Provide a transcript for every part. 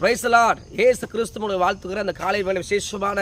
Praise the Lord ஏசு கிறிஸ்துவனுடைய வாழ்த்துக்கிற அந்த காலை வேலை விசேஷமான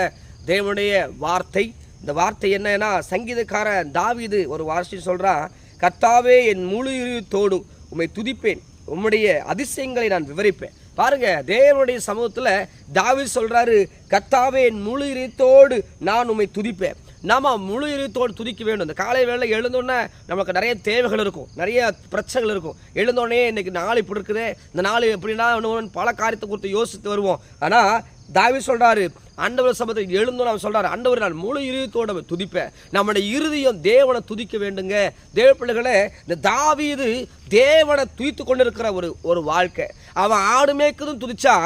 தேவனுடைய வார்த்தை. இந்த வார்த்தை என்னன்னா சங்கீதக்காரன் தாவிது ஒரு வார்த்தை சொல்கிறான் கத்தாவே என் முழு இருத்தோடு உம்மை துதிப்பேன். உம்முடைய அதிசயங்களை நான் விவரிப்பேன். பாருங்க தேவனுடைய சமூகத்தில் தாவி சொல்றாரு கத்தாவே என் முழு இருத்தோடு நான் உம்மை துதிப்பேன். நாம் முழு இருத்தோடு துதிக்க வேண்டும். இந்த காலை வேளையில் எழுந்தோடனே நமக்கு நிறைய தேவைகள் இருக்கும். நிறைய பிரச்சனைகள் இருக்கும். எழுந்தோடனே இன்னைக்கு நாள் இப்படி இருக்குது. இந்த நாள் எப்படின்னா ஒன்று பல காரியத்தை குறித்து யோசித்து வருவோம். ஆனால் தாவி சொல்கிறாரு ஆண்டவர் சபத்தை எழுந்தோம் அவர் சொல்கிறார் ஆண்டவர் நான் முழு இருதயத்தோட துதிப்பேன். நம்முடைய இருதயம் தேவனை துதிக்க வேண்டுங்க. தேவ பிள்ளைகளை இந்த தாவீது தேவனை துதித்து கொண்டிருக்கிற ஒரு ஒரு வாழ்க்கை. அவன் ஆடு மேய்க்கதும் துதிச்சா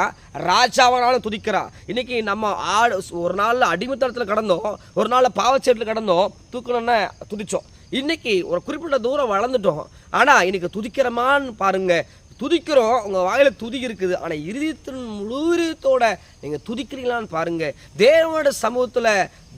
ராஜாவனாலும் துதிக்கிறான். இன்னைக்கு நம்ம ஆடு ஒரு நாளில் அடிமைத்தளத்தில் கடந்தோம் ஒரு நாளில் பாவச்சேட்டில் கடந்தோம் தூக்கணும்னு துதித்தோம் இன்னைக்கு ஒரு குறிப்பிட்ட தூரம் வளர்ந்துட்டோம். ஆனால் இன்னைக்கு துதிக்கிறமான்னு பாருங்க துதிக்கிறோம். உங்கள் வாயில் துதி இருக்குது. ஆனால் இருதயத்தின் முழுத்தோட நீங்கள் துதிக்கிறீங்களான்னு பாருங்கள் தேவனோட சமூகத்தில்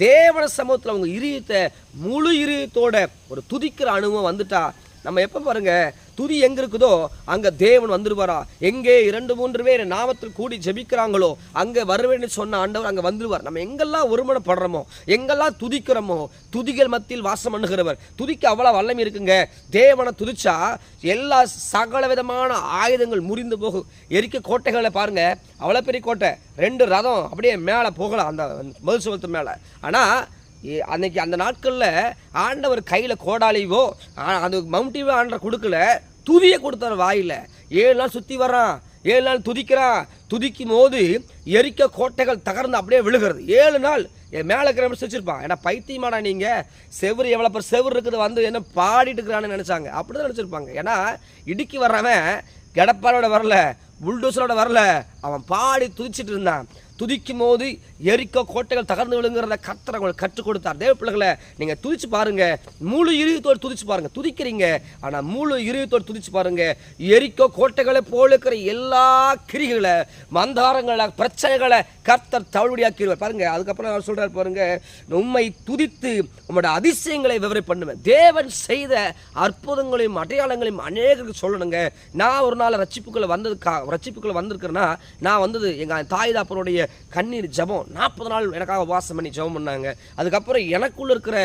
தேவன சமூகத்தில் உங்கள் இருதயத்தை முழு இருதயத்தோட ஒரு துதிக்கிற அனுபவம் வந்துட்டா நம்ம எப்போ பாருங்கள் துதி எங்க இருக்குதோ அங்க தேவன் வந்துருவாரா? எங்கே இரண்டு மூன்று பேர் நாமத்தில் கூடி ஜெபிக்கிறாங்களோ அங்க வருவேன்னு சொன்ன ஆண்டவர் அங்க வந்துருவார். நம்ம எங்கெல்லாம் ஒருமனப்படுறோமோ எங்கெல்லாம் துதிக்கிறோமோ துதிகள் மத்தியில் வாசம் பண்ணுகிறவர் துதிக்க அவ்வளவு வல்லமை இருக்குங்க. தேவனை துதிச்சா எல்லா சகல விதமான ஆயுதங்கள் முறிந்து போகும். எரிக்க கோட்டைகளை பாருங்க. அவ்வளோ பெரிய கோட்டை. ரெண்டு ரதம் அப்படியே மேலே போகலாம் அந்த மதுசுவத்து மேலே. ஆனால் அன்னைக்கு அந்த நாட்களில் ஆண்டவர் கையில் கோடாலையோ அது அந்த மவுண்டிவோ ஆண்டவர் கொடுக்கல. துதியை கொடுத்தான் வாயில். ஏழு நாள் சுற்றி வர்றான். ஏழு நாள் துதிக்கிறான். துதிக்கும் போது எரிக்க கோட்டைகள் தகர்ந்து அப்படியே விழுகிறது. ஏழு நாள் என் மேலே இருக்கிற மாதிரி ஏன்னா பைத்தியமாடா நீங்கள் செவுரு எவ்வளோ பேர் செவுரு இருக்குது வந்து என்ன பாடிட்டு இருக்கிறான்னு நினச்சாங்க. அப்படி தான் நினச்சிருப்பாங்க. ஏன்னா இடுக்கி வர்றவன் கடப்பாரோட வரல புல்டோசரோட வரல அவன் பாடி துதிச்சிட்டு இருந்தான். துதிக்கும் போது எரிக்க கோட்டைகள் தகர்ந்து விழுங்குறத கத்தரை உங்களுக்கு கற்றுக் கொடுத்தார். தேவ பிள்ளைகளை நீங்கள் துதிச்சு பாருங்க. முழு இருதயத்தோடு துதிச்சு பாருங்க. துதிக்கிறீங்க. ஆனால் முழு இருதயத்தோடு துதிச்சு பாருங்க. எரிக்க கோட்டைகளை போல இருக்கிற எல்லா கிரிகளை மந்தாரங்களை பிரச்சனைகளை கர்த்தர் தவிடுபடியாக்கிடுவார். பாருங்க அதுக்கப்புறம் அவர் சொல்றாரு பாருங்க உண்மை துதித்து உங்களோட அதிசயங்களை விவரி பண்ணுவேன். தேவன் செய்த அற்புதங்களையும் அடையாளங்களையும் அநேகருக்கு சொல்லணுங்க. நான் ஒரு நாள் ரட்சிப்புக்குள்ள வந்ததுக்கா ரட்சிப்புக்குள்ள வந்திருக்கிறேன்னா நான் வந்தது எங்கள் தாய் தாப்பனுடைய கண்ணீர் ஜெபம். நாற்பது நாள் எனக்காக வாசம் பண்ணி ஜெபம் பண்ணாங்க. அதுக்கப்புறம் எனக்குள்ள இருக்கிற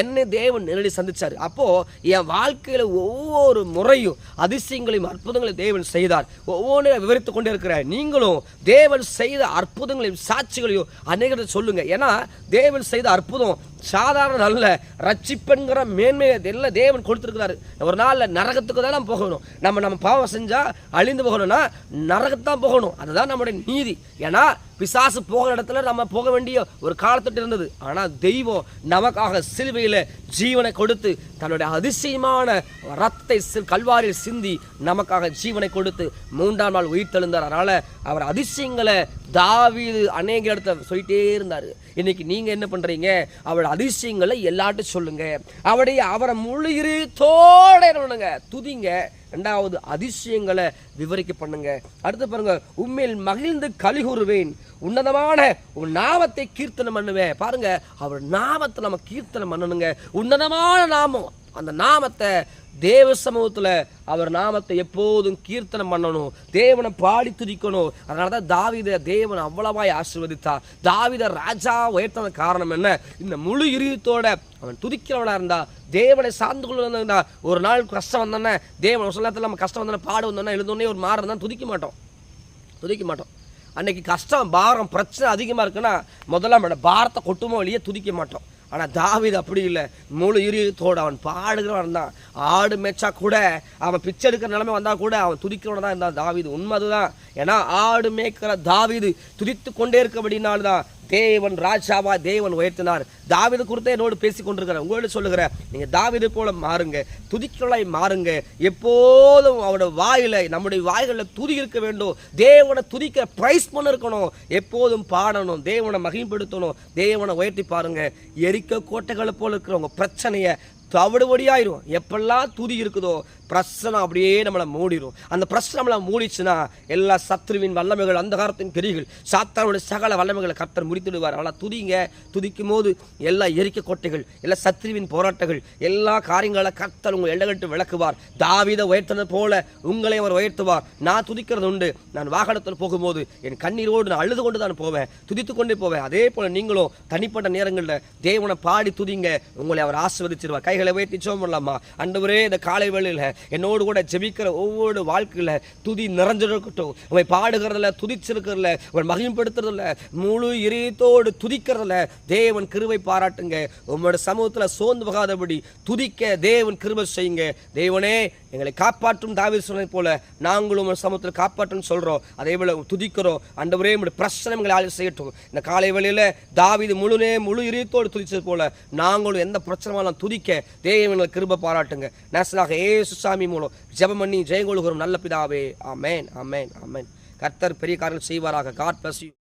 என்னை தேவன் நேரடி சந்திச்சார். அப்போ என் வாழ்க்கையில ஒவ்வொரு முறையும் அதிசயங்களையும் அற்புதங்களையும் தேவன் செய்தார். ஒவ்வொன்றையும் விவரித்து கொண்டே இருக்கிற நீங்களும் தேவன் செய்த அற்புதங்களையும் சாட்சிகளையும் அநேகத்தை சொல்லுங்க. ஏன்னா தேவன் செய்த அற்புதம் சாதாரண அல்ல ரட்சிப்பென்கிற மேன்மையை எல்லாம் தேவன் கொடுத்துருக்கிறாரு. ஒரு நாளில் நரகத்துக்கு தான் நம்ம போகணும். நம்ம நம்ம பாவம் செஞ்சால் அழிந்து போகணும்னா நரகத்தான் போகணும். அதுதான் நம்முடைய நீதி. ஏன்னா பிசாசு போகிற இடத்துல நம்ம போக வேண்டிய ஒரு காலத்துட்டு இருந்தது. ஆனால் தெய்வம் நமக்காக சிலுவையில் ஜீவனை கொடுத்து தன்னுடைய அதிசயமான ரத்தை சி- கல்வாரியில் சிந்தி நமக்காக ஜீவனை கொடுத்து மூன்றாம் நாள் உயிர்த்தெழுந்தார். அதனால் அவர் அதிசயங்களை தாவீது அநேக இடத்துல சொல்லிட்டே இருந்தார். இன்னைக்கு நீங்கள் என்ன பண்ணுறீங்க அவள் அதிசயங்களை எல்லாட்டும் சொல்லுங்க. அவடைய அவரை முழு இருத்தோட என்ன பண்ணுங்க? துதிங்க. ரெண்டாவது அதிசயங்களை விவரிக்க பண்ணுங்க. அடுத்து பாருங்க உண்மையில் மகிழ்ந்து கலிகூறுவேன் உன்னதமான உன் நாமத்தை கீர்த்தனம் பண்ணுவேன். பாருங்க அவர் நாமத்தை நம்ம கீர்த்தனம் பண்ணணுங்க. உன்னதமான நாமம். அந்த நாமத்தை தேவ சமூகத்தில் அவர் நாமத்தை எப்போதும் கீர்த்தனம் பண்ணணும் தேவனை பாடி துதிக்கணும். அதனால தான் தாவித தேவன் அவ்வளவாய் ஆசிர்வதித்தார் தாவித ராஜா உயர்த்தன காரணம் என்ன? இந்த முழு இறுதியத்தோட அவன் துதிக்கிறவனாக இருந்தா தேவனை சார்ந்து கொள்ள ஒரு நாள் கஷ்டம் வந்தோன்னே தேவன் ஒரு சில நேரத்தில் நம்ம கஷ்டம் வந்தோன்னே பாடு வந்தோன்னே எழுந்தோடனே ஒரு மாறு இருந்தால் துதிக்க மாட்டோம். துதிக்க மாட்டோம். அன்னைக்கு கஷ்டம் பாரம் பிரச்சனை அதிகமாக இருக்குன்னா முதல்ல நம்மளோட பாரத்தை கொட்டுமோ வெளியே துதிக்க மாட்டோம். ஆனால் தாவீது அப்படி இல்லை. முழு இருதயத்தோடு அவன் பாடுகிறவன் தான். ஆடு மேய்ச்சா கூட அவன் பிச்சை எடுக்கிற நிலைமை வந்தால் கூட அவன் துதிக்கிறவன் தான் இருந்தான் தாவீது. உண்மை அதுதான். ஏன்னா ஆடு மேய்க்கிற தாவீது துதித்து கொண்டே இருக்கபடினால்தான் தேவன் ராஜாவா தேவன் உயர்த்தினார். தாவிது குறித்து என்னோடு பேசி கொண்டிருக்கிறேன் உங்களோட சொல்லுகிறேன். நீங்க தாவிது போல மாறுங்க துதிக்கலாய் மாறுங்க. எப்போதும் அவரோட வாயில நம்முடைய வாய்களில் துதி இருக்க வேண்டும். தேவனை துதிக்க பிரைஸ் பண்ண இருக்கணும். எப்போதும் பாடணும் தேவனை மகிமைப்படுத்தணும். தேவனை உயர்த்தி பாருங்க. எரிக்க கோட்டைகளை போல இருக்கிறவங்க பிரச்சனையை தவிடுபடியாயிரும். எப்பெல்லாம் துதி இருக்குதோ பிரசனம் அப்படியே நம்மளை மூடிடும் அந்த பிரச்சனை நம்மளை மூடிச்சுன்னா எல்லா சத்ருவின் வல்லமைகள் அந்த காலத்தின் கிரிகள் சாத்தானுடைய சகல வல்லமைகளை கர்த்தர் முடித்துடுவார் அவளை துதிங்க. துதிக்கும் போது எல்லா எரிக்க கோட்டைகள் எல்லா சத்ருவின் போராட்டங்கள் எல்லா காரியங்களை கர்த்தர் உங்கள் எல்லகட்டு விளக்குவார். தாவித உயர்த்தினது போல உங்களை அவர் உயர்த்துவார். நான் துதிக்கிறது உண்டு. நான் வாகனத்தில் போகும்போது என் கண்ணீரோடு நான் அழுது கொண்டு தான் போவேன். துதித்து கொண்டே போவேன். அதே போல் நீங்களும் தனிப்பட்ட நேரங்களில் தேவனை பாடி துதிங்க. உங்களை அவர் ஆசிர்வதிச்சிருவார். கைகளை உயர்த்தி சோம் பண்ணலாமா ஒரே இந்த காலை வேளையில் என்னோடு கூட ஜெபிக்கிற ஒவ்வொரு வாழ்க்கையில் துதி நிறைஞ்சிருக்கட்டும். உங்களை பாடுகிறதுல துதிச்சிருக்கிறதில்ல உங்களை மகிமைப்படுத்துறதுல முழு இறையத்தோடு துதிக்கிறதுல தேவன் கிருவை பாராட்டுங்க. உங்களோட சமூகத்தில் சோர்ந்து போகாதபடி துதிக்க தேவன் கிருபை செய்யுங்க. தேவனே எங்களை காப்பாற்றும் தாவீது சொன்னதை போல நாங்களும் சமூகத்தில் காப்பாற்றும் சொல்கிறோம் அதே போல துதிக்கிறோம். அண்டவரே நம்முடைய பிரச்சனை எங்களை செய்யட்டும். இந்த காலை வேளையில் தாவிது முழுனே முழு இறையத்தோடு துதிச்சது போல நாங்களும் எந்த பிரச்சனை துதிக்க தேவன் கிருபை பாராட்டுங்க. நேசனாக ஏசு சாமி மூலம் ஜெபம் பண்ணி ஜெயங்கொழுகிறோம் நல்ல பிதாவே. ஆமேன் ஆமேன் ஆமேன். கர்த்தர் பெரிய காரியங்கள் செய்வாராக. God bless you